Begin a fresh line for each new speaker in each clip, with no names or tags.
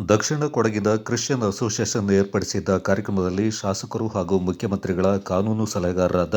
ದಕ್ಷಿಣ ಕೊಡಗಿನ Christian association ಏರ್ಪಡಿಸಿದ್ದ ಕಾರ್ಯಕ್ರಮದಲ್ಲಿ ಶಾಸಕರು ಹಾಗೂ ಮುಖ್ಯಮಂತ್ರಿಗಳ ಕಾನೂನು ಸಲಹೆಗಾರರಾದ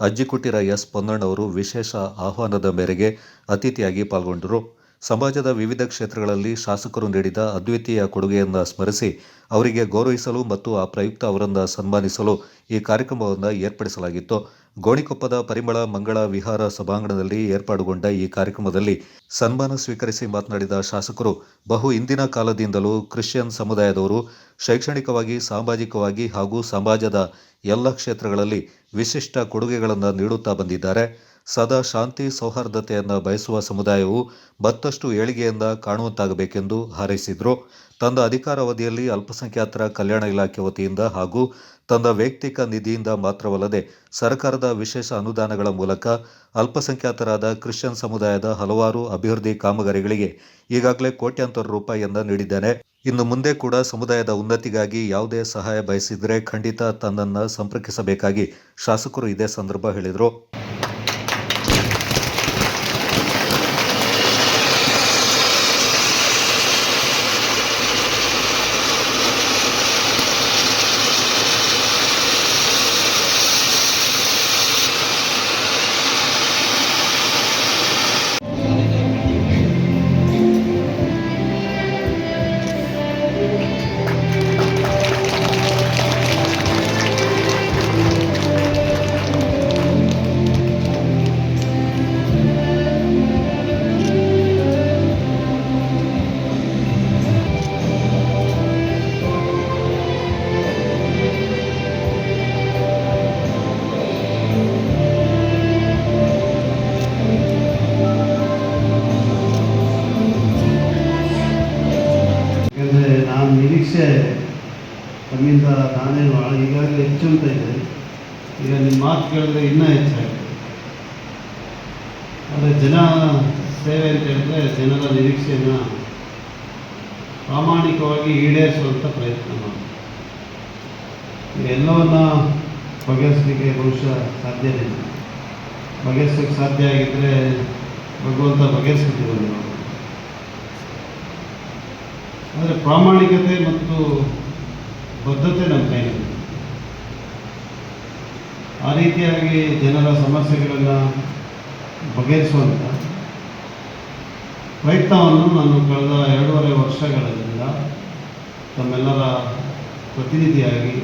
ಅಜ್ಜಿಕುಟ್ಟಿರ ಎಸ್ ಪೊನ್ನಣ್ಣವರು ವಿಶೇಷ ಆಹ್ವಾನದ ಮೇರೆಗೆ ಅತಿಥಿಯಾಗಿ ಪಾಲ್ಗೊಂಡರು. ಸಮಾಜದ ವಿವಿಧ ಕ್ಷೇತ್ರಗಳಲ್ಲಿ ಶಾಸಕರು ನೀಡಿದ ಅದ್ವಿತೀಯ ಕೊಡುಗೆಯನ್ನು ಸ್ಮರಿಸಿ ಅವರಿಗೆ ಗೌರವಿಸಲು ಮತ್ತು ಆ ಪ್ರಯುಕ್ತ ಅವರನ್ನು ಸನ್ಮಾನಿಸಲು ಈ ಕಾರ್ಯಕ್ರಮವನ್ನು ಏರ್ಪಡಿಸಲಾಗಿತ್ತು. ಗೋಣಿಕೊಪ್ಪದ ಪರಿಮಳ ಮಂಗಳ ವಿಹಾರ ಸಭಾಂಗಣದಲ್ಲಿ ಏರ್ಪಾಡುಗೊಂಡ ಈ ಕಾರ್ಯಕ್ರಮದಲ್ಲಿ ಸನ್ಮಾನ ಸ್ವೀಕರಿಸಿ ಮಾತನಾಡಿದ ಶಾಸಕರು, ಬಹು ಹಿಂದಿನ ಕಾಲದಿಂದಲೂ ಕ್ರಿಶ್ಚಿಯನ್ ಸಮುದಾಯದವರು ಶೈಕ್ಷಣಿಕವಾಗಿ, ಸಾಮಾಜಿಕವಾಗಿ ಹಾಗೂ ಸಮಾಜದ ಎಲ್ಲ ಕ್ಷೇತ್ರಗಳಲ್ಲಿ ವಿಶಿಷ್ಟ ಕೊಡುಗೆಗಳನ್ನು ನೀಡುತ್ತಾ ಬಂದಿದ್ದಾರೆ. ಸದಾ ಶಾಂತಿ ಸೌಹಾರ್ದತೆಯನ್ನು ಬಯಸುವ ಸಮುದಾಯವು ಮತ್ತಷ್ಟು ಏಳಿಗೆಯಿಂದ ಕಾಣುವಂತಾಗಬೇಕೆಂದು ಹಾರೈಸಿದರು. ತನ್ನ ಅಧಿಕಾರಾವಧಿಯಲ್ಲಿ ಅಲ್ಪಸಂಖ್ಯಾತರ ಕಲ್ಯಾಣ ಇಲಾಖೆ ವತಿಯಿಂದ ಹಾಗೂ ತಂದ ವೈಯಕ್ತಿಕ ನಿಧಿಯಿಂದ ಮಾತ್ರವಲ್ಲದೆ ಸರ್ಕಾರದ ವಿಶೇಷ ಅನುದಾನಗಳ ಮೂಲಕ ಅಲ್ಪಸಂಖ್ಯಾತರಾದ ಕ್ರಿಶ್ಚಿಯನ್ ಸಮುದಾಯದ ಹಲವಾರು ಅಭಿವೃದ್ಧಿ ಕಾಮಗಾರಿಗಳಿಗೆ ಈಗಾಗಲೇ ಕೋಟ್ಯಾಂತರ ರೂಪಾಯಿಯನ್ನು ನೀಡಿದ್ದೇನೆ. ಇನ್ನು ಮುಂದೆ ಕೂಡ ಸಮುದಾಯದ ಉನ್ನತಿಗಾಗಿ ಯಾವುದೇ ಸಹಾಯ ಬಯಸಿದರೆ ಖಂಡಿತ ತನ್ನನ್ನು ಸಂಪರ್ಕಿಸಬೇಕಾಗಿ ಶಾಸಕರು ಇದೇ ಸಂದರ್ಭ ಹೇಳಿದರು.
ನಿರೀಕ್ಷೆ ತಮ್ಮಿಂದ ತಾನೇ ಭಾಳ ಈಗಾಗಲೇ ಹೆಚ್ಚು ಅಂತ ಇದೆ. ಈಗ ನಿಮ್ಮ ಮಾತು ಕೇಳಿದ್ರೆ ಇನ್ನೂ ಹೆಚ್ಚಾಗಿದೆ. ಆದರೆ ಜನ ಸೇವೆ ಅಂತ ಹೇಳಿದ್ರೆ ಜನರ ನಿರೀಕ್ಷೆಯನ್ನು ಪ್ರಾಮಾಣಿಕವಾಗಿ ಈಡೇರಿಸುವಂಥ ಪ್ರಯತ್ನ ಮಾಡಿ ಎಲ್ಲವನ್ನ ಬಗೆಹರಿಸಲಿಕ್ಕೆ ಬಹುಶಃ ಸಾಧ್ಯವಿಲ್ಲ ಬಗೆಹರಿಸೋಕ್ಕೆ ಸಾಧ್ಯ ಆಗಿದ್ದರೆ ಭಗವಂತ ಬಗೆಹರಿಸ್ಬಿಟ್ಟಿರೋದು ನಾವು ಆದರೆ ಪ್ರಾಮಾಣಿಕತೆ ಮತ್ತು ಬದ್ಧತೆ ನಮ್ಮ ಕೈಯಲ್ಲಿ. ಆ ರೀತಿಯಾಗಿ ಜನರ ಸಮಸ್ಯೆಗಳನ್ನು ಬಗೆಹರಿಸುವಂಥ ಪ್ರಯತ್ನವನ್ನು ನಾನು ಕಳೆದ ಎರಡೂವರೆ ವರ್ಷಗಳಿಂದ ತಮ್ಮೆಲ್ಲರ ಪ್ರತಿನಿಧಿಯಾಗಿ,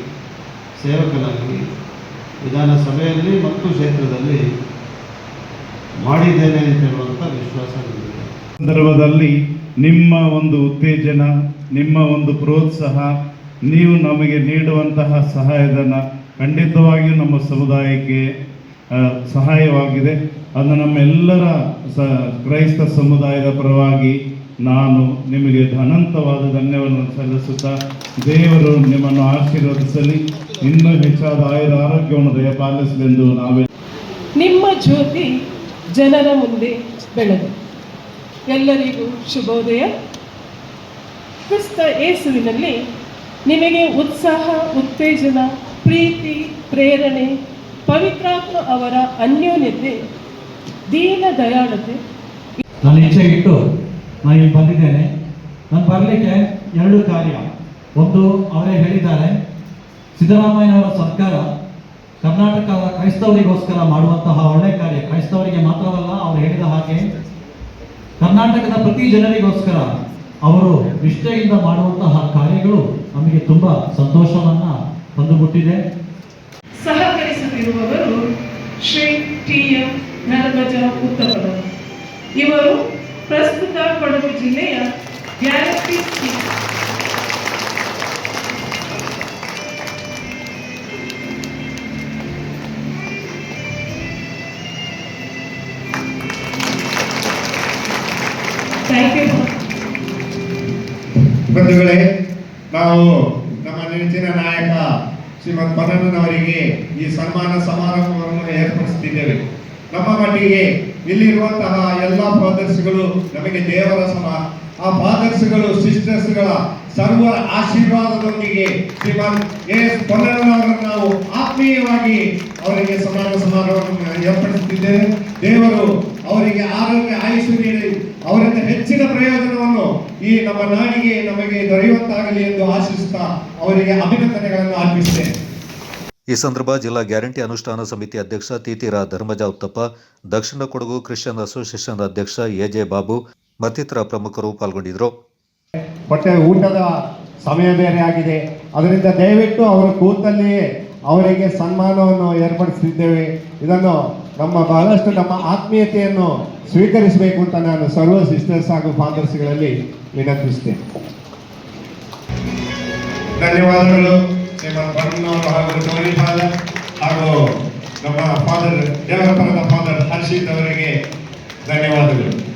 ಸೇವಕನಾಗಿ ವಿಧಾನಸಭೆಯಲ್ಲಿ ಮತ್ತು ಕ್ಷೇತ್ರದಲ್ಲಿ ಮಾಡಿದ್ದೇನೆ ಅಂತ ಹೇಳುವಂಥ ವಿಶ್ವಾಸ
ಸಂದರ್ಭದಲ್ಲಿ ನಿಮ್ಮ ಒಂದು ಉತ್ತೇಜನ, ನಿಮ್ಮ ಒಂದು ಪ್ರೋತ್ಸಾಹ, ನೀವು ನಮಗೆ ನೀಡುವಂತಹ ಸಹಾಯಧನ ಖಂಡಿತವಾಗಿಯೂ ನಮ್ಮ ಸಮುದಾಯಕ್ಕೆ ಸಹಾಯವಾಗಿದೆ. ಅದು ನಮ್ಮೆಲ್ಲರ ಸ, ಕ್ರೈಸ್ತ ಸಮುದಾಯದ ಪರವಾಗಿ ನಾನು ನಿಮಗೆ ಅನಂತವಾದ ಧನ್ಯವನ್ನು ಸಲ್ಲಿಸುತ್ತಾ, ದೇವರು ನಿಮ್ಮನ್ನು ಆಶೀರ್ವದಿಸಲಿ. ಇನ್ನೂ ಹೆಚ್ಚಾದ ಆಯುರ ಆರೋಗ್ಯವನ್ನು ದಯಪಾಲಿಸಲೆಂದು ನಾವೇ
ನಿಮ್ಮ ಜ್ಯೋತಿ ಜನರ ಮುಂದೆ ಬೆಳಗು ಎಲ್ಲರಿಗೂ ಶುಭೋದಯ. ಕ್ರಿಸ್ತ ಏಸುವಿನಲ್ಲಿ ನಿಮಗೆ ಉತ್ಸಾಹ, ಉತ್ತೇಜನ, ಪ್ರೀತಿ, ಪ್ರೇರಣೆ, ಪವಿತ್ರಾತ್ಮ ಅವರ ಅನ್ಯೋನ್ಯತೆ, ದೀನ ದಯಾಳತೆ.
ನಾನು ಇಚ್ಛೆ ಇಟ್ಟು ನಾನು ಇಲ್ಲಿ ಬಂದಿದ್ದೇನೆ. ನಾನು ಬರಲಿಕ್ಕೆ ಎರಡು ಕಾರ್ಯ. ಒಂದು, ಅವರೇ ಹೇಳಿದ್ದಾರೆ, ಸಿದ್ದರಾಮಯ್ಯನವರ ಸರ್ಕಾರ ಕರ್ನಾಟಕದ ಕ್ರೈಸ್ತವರಿಗೋಸ್ಕರ ಮಾಡುವಂತಹ ಒಳ್ಳೆ ಕಾರ್ಯ. ಕ್ರೈಸ್ತವರಿಗೆ ಮಾತ್ರವಲ್ಲ, ಅವರು ಹೇಳಿದ ಹಾಗೆ ಕರ್ನಾಟಕದ ಪ್ರತಿ ಜನರಿಗೋಸ್ಕರ ಅವರು ನಿಷ್ಠೆಯಿಂದ ಮಾಡುವಂತಹ ಕಾರ್ಯಗಳು ನಮಗೆ ತುಂಬಾ ಸಂತೋಷವನ್ನು ತಂದುಬಿಟ್ಟಿದೆ.
ಸಹಕರಿಸುತ್ತಿರುವವರು ಶ್ರೀ ಟಿ ಎಂ ಉತ್ತಮರು ಇವರು ಪ್ರಸ್ತುತ ಕೊಡಗು ಜಿಲ್ಲೆಯ ಗ್ಯಾರಂಟಿ
ಬಂಧುಗಳೇ, ನಾವು ನಮ್ಮ ನೆಚ್ಚಿನ ನಾಯಕ ಶ್ರೀಮದ್ ಪನ್ನಣ್ಣನವರಿಗೆ ಈ ಸನ್ಮಾನ ಸಮಾರಂಭವನ್ನು ಏರ್ಪಡಿಸುತ್ತಿದ್ದೇವೆ. ನಮ್ಮ ಮಟ್ಟಿಗೆ ಇಲ್ಲಿರುವಂತಹ ಎಲ್ಲ ಫಾದರ್ಸ್ಗಳು ನಮಗೆ ದೇವರ ಸಮ, ಆ ಫಾದರ್ಸ್ಗಳು, ಸಿಸ್ಟರ್ಸ್ಗಳ ಸರ್ವರ ಆಶೀರ್ವಾದದೊಂದಿಗೆ ಶ್ರೀಮನ್ ಎಸ್ ಪನ್ನಣ್ಣನವರನ್ನು ನಾವು ಆತ್ಮೀಯವಾಗಿ ಅವರಿಗೆ ಸಮಾನ ಸಮಾರಂಭವನ್ನು ಏರ್ಪಡಿಸುತ್ತಿದ್ದೇವೆ. ದೇವರು ಅವರಿಗೆ ಆರೋಗ್ಯ ಆಯುಷ್ಯ ನೀಡಿ ಅವರಿಂದ ಹೆಚ್ಚಿನ ಪ್ರಯೋಜನವನ್ನು ಈ ನಮ್ಮ ನಾಡಿಗೆ ನಮಗೆ ದೊರೆಯುವಂತಾಗಲಿ ಎಂದು ಆಶಿಸುತ್ತಾ ಅವರಿಗೆ ಅಭಿನಂದನೆಗಳನ್ನು ಅರ್ಪಿಸುತ್ತೇನೆ.
ಈ ಸಂದರ್ಭ ಜಿಲ್ಲಾ ಗ್ಯಾರಂಟಿ ಅನುಷ್ಠಾನ ಸಮಿತಿ ಅಧ್ಯಕ್ಷ ತೀತಿರ ಧರ್ಮಜ ಉತ್ತಪ್ಪ ದಕ್ಷಿಣ ಕೊಡಗು ಕ್ರಿಶ್ಚಿಯನ್ ಅಸೋಸಿಯೇಷನ್ ಅಧ್ಯಕ್ಷ ಎಜೆ ಬಾಬು ಮತ್ತಿತರ ಪ್ರಮುಖರು ಪಾಲ್ಗೊಂಡಿದ್ದರು.
ಮತ್ತೆ ಊಟದ ಸಮಯ ಬೇರೆ ಆಗಿದೆ. ಅದರಿಂದ ದಯವಿಟ್ಟು ಅವರು ಕೂತಲ್ಲಿಯೇ ಅವರಿಗೆ ಸನ್ಮಾನವನ್ನು ಏರ್ಪಡಿಸಿದ್ದೇವೆ ಇದನ್ನು ನಮ್ಮ ಬಹಳಷ್ಟು ನಮ್ಮ ಆತ್ಮೀಯತೆಯನ್ನು ಸ್ವೀಕರಿಸಬೇಕು ಅಂತ ನಾನು ಸರ್ವ ಸಿಸ್ಟರ್ಸ್ ಹಾಗೂ ಫಾದರ್ಸ್ಗಳಲ್ಲಿ ವಿನಂತಿಸ್ತೇನೆ. ಧನ್ಯವಾದಗಳು. ನಿಮ್ಮ ಹಾಗೂ ಫಾದರ್ ಹಾಗೂ ನಮ್ಮ ಫಾದರ್ ದೇವರ ಫಾದರ್ ಹರ್ಷಿತ್ ಅವರಿಗೆ ಧನ್ಯವಾದಗಳು.